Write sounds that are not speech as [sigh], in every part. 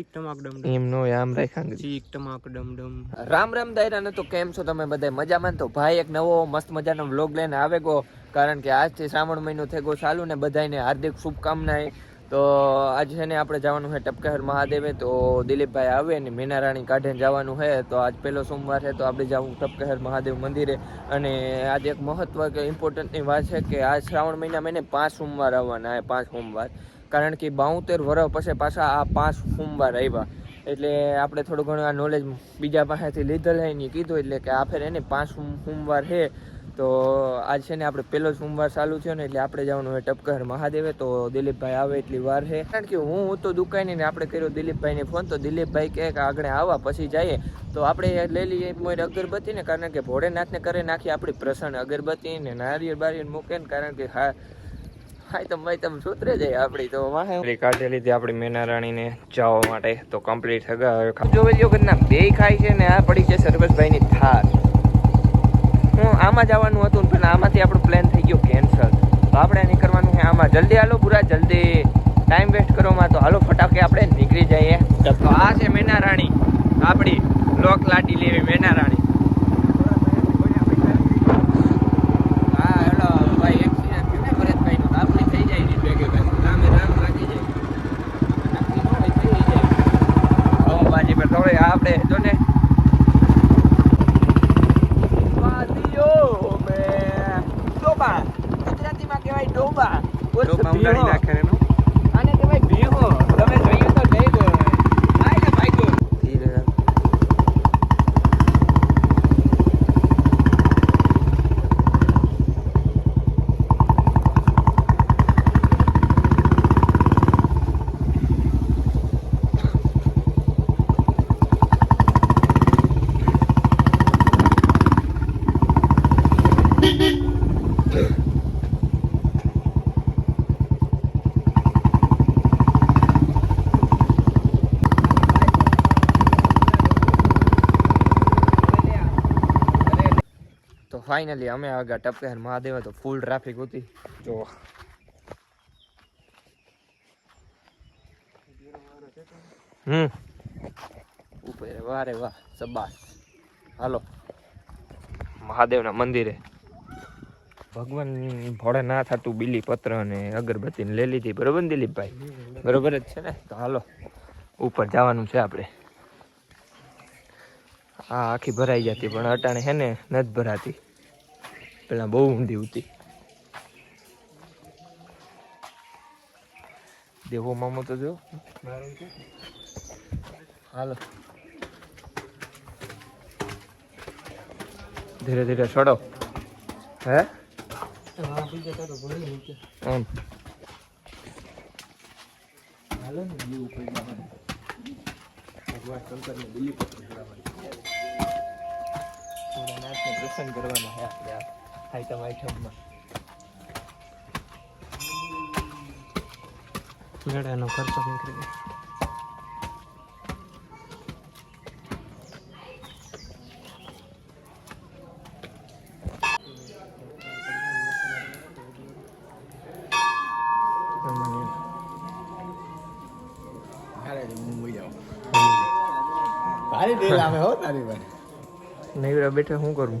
ચીક ટમાક ડમ ડમ એમ નો આમ રાખ્યા ચીક ટમાક ડમ ડમ રામ રામ દાયરા ને તો કેમ છો તમે બધા મજામાં તો ભાઈ એક નવો મસ્ત મજાનો વ્લોગ લઈને આવે ગો. કારણ કે આજથી શ્રાવણ મહિનો થઈ ગયો ચાલુ ને બધાને હાર્દિક શુભકામનાએ તો આજે છે ને આપણે જવાનું છે ટપકેહર મહાદેવે. તો દિલીપભાઈ આવે ને મીનારાણી કાઢે જવાનું છે. તો આજ પહેલો સોમવાર છે તો આપણે જવું ટપકેહર મહાદેવ મંદિરે. અને આજે એક મહત્વ કે ઇમ્પોર્ટન્ટની વાત છે કે આ શ્રાવણ મહિના એને પાંચ સોમવાર આવવાના પાંચ સોમવાર. કારણ કે બાઉતેર વર્ષ પછી પાછા આ પાંચ સોમવાર આવ્યા. એટલે આપણે થોડું ઘણું આ નોલેજ બીજા પાસેથી લીધેલ છે ને કીધું, એટલે કે આ ફેર એને પાંચ સોમવાર છે. તો આજ છે ને આપણે પહેલો સોમવાર ચાલુ થયો ને એટલે આપણે જવાનું હોય ટપકર મહાદેવે. તો દિલીપભાઈ આવે એટલી વાર છે. કારણ કે હું તો દુકાને ને આપણે કર્યો દિલીપભાઈને ફોન, તો દિલીપભાઈ કહે કે આગળ આવા, પછી જઈએ. તો આપણે લઈ લઈએ મોર અગરબત્તી ને કારણ કે ભોળેનાથને કરે નાખી આપણી પ્રસન્ન અગરબત્તી ને નારિયેળ બારિયેળ મૂકે ને કારણ કે હા હાય તો ભાઈ જાય આપણી તો વાહે. કાઢી લીધી આપણી મેનારાણીને જવા માટે. તો કમ્પ્લીટ થગા જોવે જો બે ખાય છે ને આ પડી છે સરબતભાઈની થાર. હું આમાં જવાનું હતું પણ આમાંથી આપણો પ્લાન થઈ ગયો કેન્સલ તો આપણે નીકળવાનું છે આમાં. જલ્દી હાલો પૂરા જલ્દી. ટાઈમ વેસ્ટ કરવામાં તો હાલો ફટાકે આપણે નીકળી જઈએ. તો આ છે મેનારાણી. આપણી લોક લાટી લેવી મેનારાણી. હા জানি না ફાઇનલી અમે આગળ ટપકેર મહાદેવ તો ફૂલ ટ્રાફિક હતી જો. હમ. ઉપર વારે વાહ સબાસ હાલો. મહાદેવના મંદિરે. ભગવાન ભોળે ના થતું બીલી પત્ર અને અગરબત્તી લઈ લીધી. બરોબર દિલીપભાઈ? બરોબર જ છે ને? તો હાલો. ઉપર જવાનું છે આપણે. આ આખી ભરાઈ જતી, પણ અટાણે હે ને, નથી ભરાતી. પેલા બહુ ઊંધી હતી દેવો મામો તો જો. હાલો. ધીરે ધીરે છોડો હે? એમ. હાલો ને ભગવાન શંકરને દિલ્હી પ્રસન્ન કરવાના હે આપણે આ આઈટમ આઈટમમાં મેળાનો ખર્ચો નીકળી ગયો ભારી ડેલ આવે હો તારી ભાઈ નૈવરા બેઠા શું કરું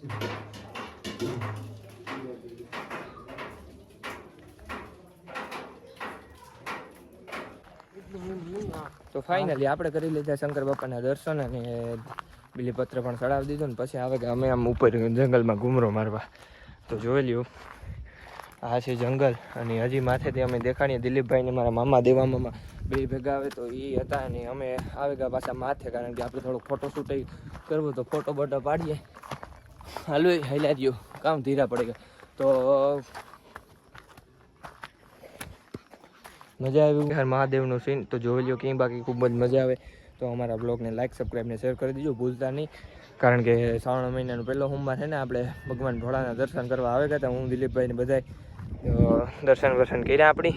તો ફાઇનલી આપણે કરી લીધા શંકર બાપાના દર્શન અને બીલીપત્ર પણ ચડાવી દીધો ને પછી આવે કે અમે આમ ઉપર જંગલમાં ઘૂમરો મારવા. તો જોઈ લ્યો, આ છે જંગલ અને હજી માથેથી અમે દેખાડીએ. દિલીપભાઈને મારા મામા દેવા મામા બે ભેગા આવે તો એ હતા અને અમે આવે ગયા પાછા માથે, કારણ કે આપણે થોડોક ફોટો શૂટ કરવો તો ફોટો બોટો પાડીએ. હાલો હાલ્યા રહ્યો કામ ધીરા પડે ગયા તો, મજા આવી? હર મહાદેવનું સીન તો જોઈ લ્યો કે બાકી ખૂબ જ મજા આવે. તો અમારા બ્લોગને લાઈક સબસ્ક્રાઈબને શેર કરી દીજો, ભૂલતા નહીં. કારણ કે શ્રાવણ મહિનાનો પહેલો સોમવાર છે ને, આપણે ભગવાન ભોળાના દર્શન કરવા આવે હતા, હું, દિલીપભાઈને બધાય દર્શન વર્શન કર્યા આપણી.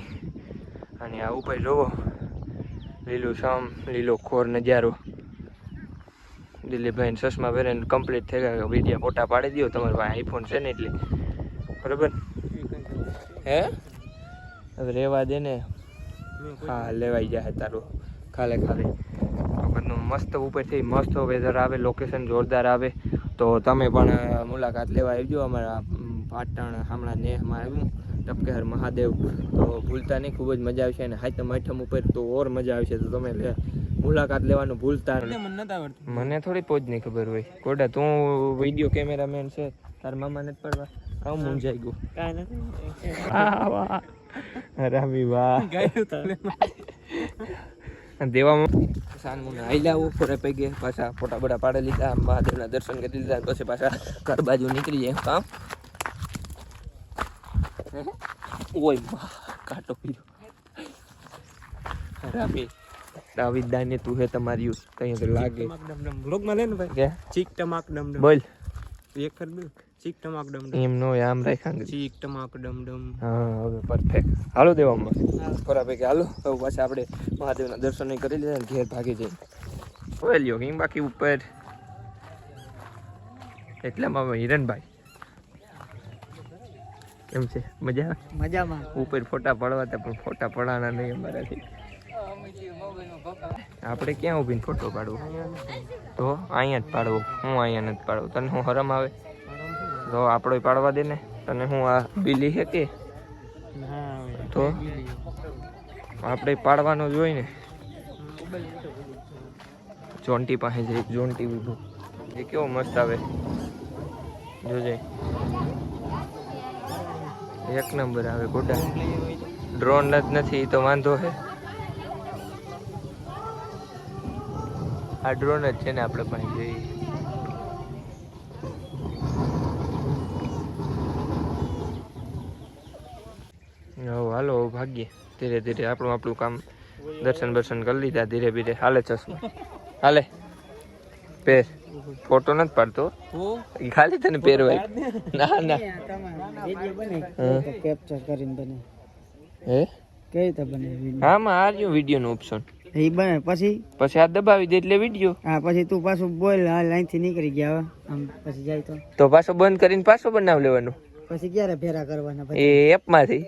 અને આ ઉપર જોવો. લીલું શામ, લીલો ખોર નજારો. દિલીપભાઈને ચશ્મા પહેરીને કમ્પ્લીટ થઈ ગયા. વિડીયા ફોટા પાડી દો તમારી પાસે આઈફોન છે ને એટલે. બરોબર? હે? હવે રહેવા દે ને. હા લેવાઈ જાય તારું. ખાલે ખાલે. વખતનું મસ્ત ઉપરથી મસ્ત વેધર આવે લોકેશન જોરદાર આવે. તો તમે પણ મુલાકાત લેવા આવજો. અમારા અમ, પાટણ હમણાં નેહમાં આવ્યું. ટપકેહર મહાદેવ. તો ભૂલતા નહીં ખૂબ જ મજા આવશે. અને હાથમ આઠમ ઉપર તો ઓર મજા આવશે. તો તમે મુલાકાત લેવાનું ભૂલતા મને નથી આવડતું. મને થોડી પોજ નહીં ખબર હોય. કોડા તું વીડિયો કેમેરામેન છે. તાર મામા નથી પડવા. કામ મૂંઝાઈ ગયું. કાંઈ નથી. રામી વાહ. ગાયું તને દેવામાં સાનમુને આઈલા ફોરે પૈગે પાછા ફોટા બોટા પાડી લીધા મહાદેવના દર્શન કરી લીધા પછી પાછા ઘર બાજુ નીકળી જાય કામ ઓય કાટો પીરો રામી દાવિદાને તું હે તમારી યુસ કઈ અંદર લાગે? બ્લોગમાં લે ને ભાઈ. કે? ચીક ટમાક ડમ ડમ બોલ એક કર દે. ચીક ટમાક ડમ ડમ એમ નો આમ રાખાંગ ચીક ટમાક ડમ ડમ હા હવે પરફેક્ટ હાલો દેવામાં ખરાબ કે હાલો. હવે પાછા આપણે મહાદેવના દર્શન કરી લીધા ને ઘેર ભાગી જઈએ. ઓય કે બાકી ઉપર. એટલામાં હિરણભાઈ. કેમ છે મજા મજામાં. ઉપર ફોટા પડવા હતા પણ ફોટા પડાના નહીં અમારાથી. આપણે ક્યાં ઊભીને ફોટો પાડવો? તો અહીંયા જ પાડવો. હું અહીંયા નથી પાડવો. તને હું હરમ આવે? તો આપણો પાડવા દે ને. તને હું આ બિલી છે કે? તો આપણે પાડવાનો જ ને. જોન્ટી પાસે જઈ જોન્ટી ઊભો એ કેવો મસ્ત આવે. જોજે. એક નંબર આવે ગોટા. ડ્રોન જ નથી તો વાંધો છે આ ડ્રોન જ છે ને આપણે પાસે જોઈએ. હાલો ભાગીએ ધીરે ધીરે આપણું આપણું કામ દર્શન બર્શન કરી લીધા ધીરે ધીરે. હાલે ચશ્મા. હાલે. પેર. ફોટો નથી પાડતો. ખાલી તને પહેરવાય ના ના. કેપ્ચર કરીને બને હે? કઈ રીતે બને આમાં આ રહ્યું વિડીયોનું ઓપ્શન એ બને. પછી? પછી આ દબાવી દે એટલે વીડિયો હા પછી તું પાછું બોલ આ લાઈનથી નીકળી ગયા હવે. આમ પછી જાય તો. તો પાછો બંધ કરીને પાછો બનાવ લેવાનું. પછી ક્યારે ફેરા કરવાના એ એપમાંથી.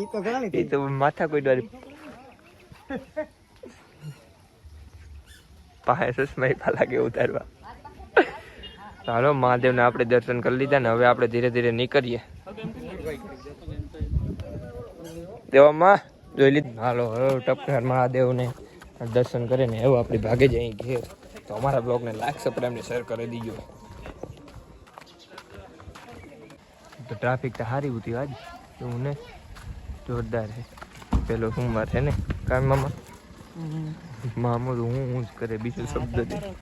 એ તો ગાળી [laughs] એ તો માથા કોઈ વાળી પાસે ચશ્મા પા લાગે ઉતારવા. ચાલો મહાદેવને આપણે દર્શન કરી લીધા ને હવે આપણે ધીરે ધીરે નીકળીએ. દેવામાં જોઈ લીધું. હાલો ટપકાર મહાદેવને દર્શન કરીને એવું આપણે ભાગે જ અહીં ઘેર. તો અમારા બ્લોગને લાઈક સબસ્ક્રાઈબ ને શેર કરી દીજો. તો ટ્રાફિક તો સારી હતી આજ એવું ને? જોરદાર છે. પેલો સોમવાર છે ને? કામ મામા? મામો તો હું હું જ કરે બીજો શબ્દ